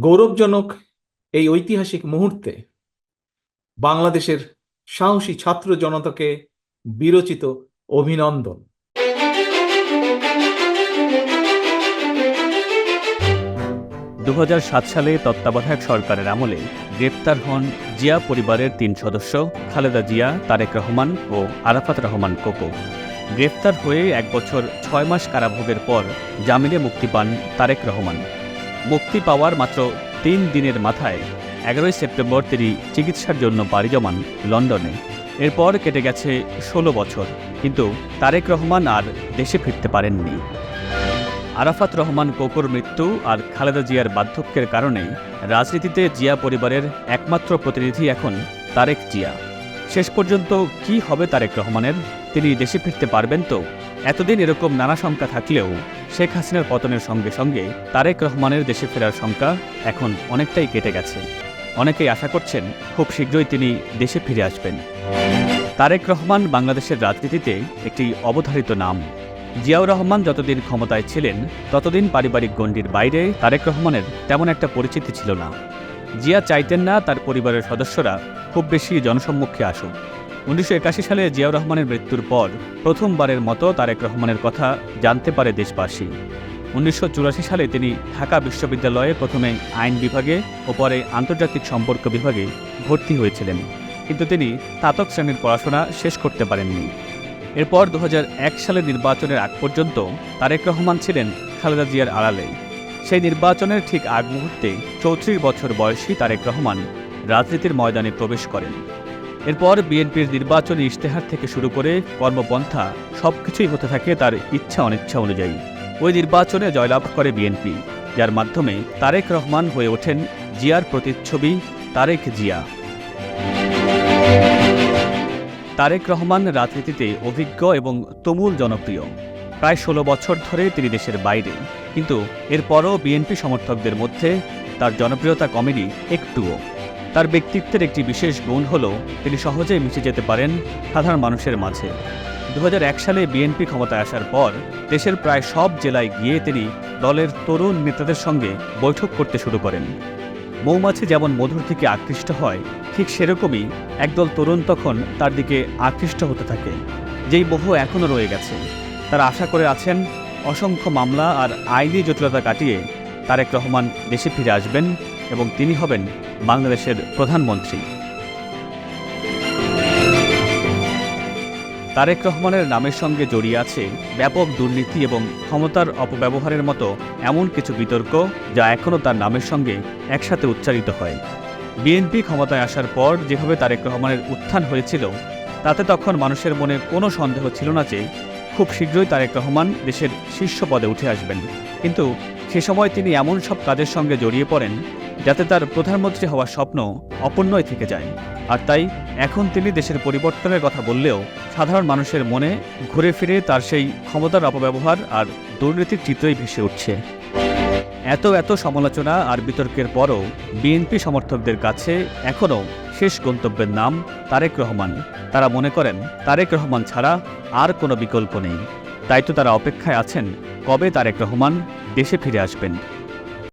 গৌরবজনক এই ঐতিহাসিক মুহূর্তে বাংলাদেশের সাহসী ছাত্র জনতাকে বিরচিত অভিনন্দন। দু হাজার সাত সালে তত্ত্বাবধায়ক সরকারের আমলে গ্রেপ্তার হন জিয়া পরিবারের তিন সদস্য, খালেদা জিয়া, তারেক রহমান ও আরাফাত রহমান কোকো। গ্রেপ্তার হয়ে এক বছর ছয় মাস কারাভোগের পর জামিনে মুক্তি পান তারেক রহমান। মুক্তি পাওয়ার মাত্র তিন দিনের মাথায় এগারোই সেপ্টেম্বর তিনি চিকিৎসার জন্য পাড়ি জমান লন্ডনে। এরপর কেটে গেছে ষোলো বছর, কিন্তু তারেক রহমান আর দেশে ফিরতে পারেননি। আরাফাত রহমান কোকোর মৃত্যু আর খালেদা জিয়ার বার্ধক্যের কারণে রাজনীতিতে জিয়া পরিবারের একমাত্র প্রতিনিধি এখন তারেক জিয়া। শেষ পর্যন্ত কি হবে তারেক রহমানের? তিনি দেশে ফিরতে পারবেন তো? এতদিন এরকম নানা শঙ্কা থাকলেও শেখ হাসিনার পতনের সঙ্গে সঙ্গে তারেক রহমানের দেশে ফেরার শঙ্কা এখন অনেকটাই কেটে গেছে। অনেকেই আশা করছেন খুব শীঘ্রই তিনি দেশে ফিরে আসবেন। তারেক রহমান বাংলাদেশের রাজনীতিতে একটি অবধারিত নাম। জিয়াউর রহমান যতদিন ক্ষমতায় ছিলেন, ততদিন পারিবারিক গণ্ডির বাইরে তারেক রহমানের তেমন একটা পরিচিতি ছিল না। জিয়া চাইতেন না তার পরিবারের সদস্যরা খুব বেশি জনসম্মুখে আসুক। উনিশশো একাশি সালে জিয়াউর রহমানের মৃত্যুর পর প্রথমবারের মতো তারেক রহমানের কথা জানতে পারে দেশবাসী। উনিশশো চুরাশি সালে তিনি ঢাকা বিশ্ববিদ্যালয়ে প্রথমে আইন বিভাগে ও পরে আন্তর্জাতিক সম্পর্ক বিভাগে ভর্তি হয়েছিলেন। কিন্তু তিনি স্নাতক শ্রেণির পড়াশোনা শেষ করতে পারেননি। এরপর দু সালে নির্বাচনের আগ পর্যন্ত তারেক রহমান ছিলেন খালেদা জিয়ার আড়ালে। সেই নির্বাচনের ঠিক আগ মুহূর্তে চৌত্রিশ বছর বয়সী তারেক রহমান রাজনীতির ময়দানে প্রবেশ করেন। এরপর বিএনপির নির্বাচনী ইশতেহার থেকে শুরু করে কর্মপন্থা, সবকিছুই হতে থাকে তার ইচ্ছা অনিচ্ছা অনুযায়ী। ওই নির্বাচনে জয়লাভ করে বিএনপি, যার মাধ্যমে তারেক রহমান হয়ে ওঠেন জিয়ার প্রতিচ্ছবি, তারেক জিয়া। তারেক রহমান রাজনীতিতে অভিজ্ঞ এবং তুমুল জনপ্রিয়। প্রায় ষোলো বছর ধরে তিনি দেশের বাইরে, কিন্তু এরপরও বিএনপি সমর্থকদের মধ্যে তার জনপ্রিয়তা কমেনি একটুও। তার ব্যক্তিত্বের একটি বিশেষ গুণ হল, তিনি সহজেই মিশে যেতে পারেন সাধারণ মানুষের মাঝে। দু হাজার এক সালে বিএনপি ক্ষমতায় আসার পর, দেশের প্রায় সব জেলায় গিয়ে তিনি দলের তরুণ নেতাদের সঙ্গে বৈঠক করতে শুরু করেন। মৌমাছি যেমন মধুর থেকে আকৃষ্ট হয়, ঠিক সেরকমই একদল তরুণ তখন তার দিকে আকৃষ্ট হতে থাকে। যেই বহু এখনও রয়ে গেছে, তারা আশা করে আছেন অসংখ্য মামলা আর আইনি জটিলতা কাটিয়ে তারেক রহমান দেশে ফিরে আসবেন এবং তিনি হবেন বাংলাদেশের প্রধানমন্ত্রী। তারেক রহমানের নামের সঙ্গে জড়িয়ে আছে ব্যাপক দুর্নীতি এবং ক্ষমতার অপব্যবহারের মতো এমন কিছু বিতর্ক যা এখনও তার নামের সঙ্গে একসাথে উচ্চারিত হয়। বিএনপি ক্ষমতায় আসার পর যেভাবে তারেক রহমানের উত্থান হয়েছিল, তাতে তখন মানুষের মনে কোনো সন্দেহ ছিল না যে খুব শীঘ্রই তারেক রহমান দেশের শীর্ষ পদে উঠে আসবেন। কিন্তু সে সময় তিনি এমন সব কাজের সঙ্গে জড়িয়ে পড়েন যাতে তার প্রধানমন্ত্রী হওয়ার স্বপ্ন অপূর্ণই থেকে যায়। আর তাই এখন তিনি দেশের পরিবর্তনের কথা বললেও সাধারণ মানুষের মনে ঘুরে ফিরে তার সেই ক্ষমতার অপব্যবহার আর দুর্নীতির চিত্রই ভেসে উঠছে। এত এত সমালোচনা আর বিতর্কের পরও বিএনপি সমর্থকদের কাছে এখনও শেষ গন্তব্যের নাম তারেক রহমান। তারা মনে করেন, তারেক রহমান ছাড়া আর কোনো বিকল্প নেই। তাই তো তারা অপেক্ষায় আছেন, কবে তারেক রহমান দেশে ফিরে আসবেন?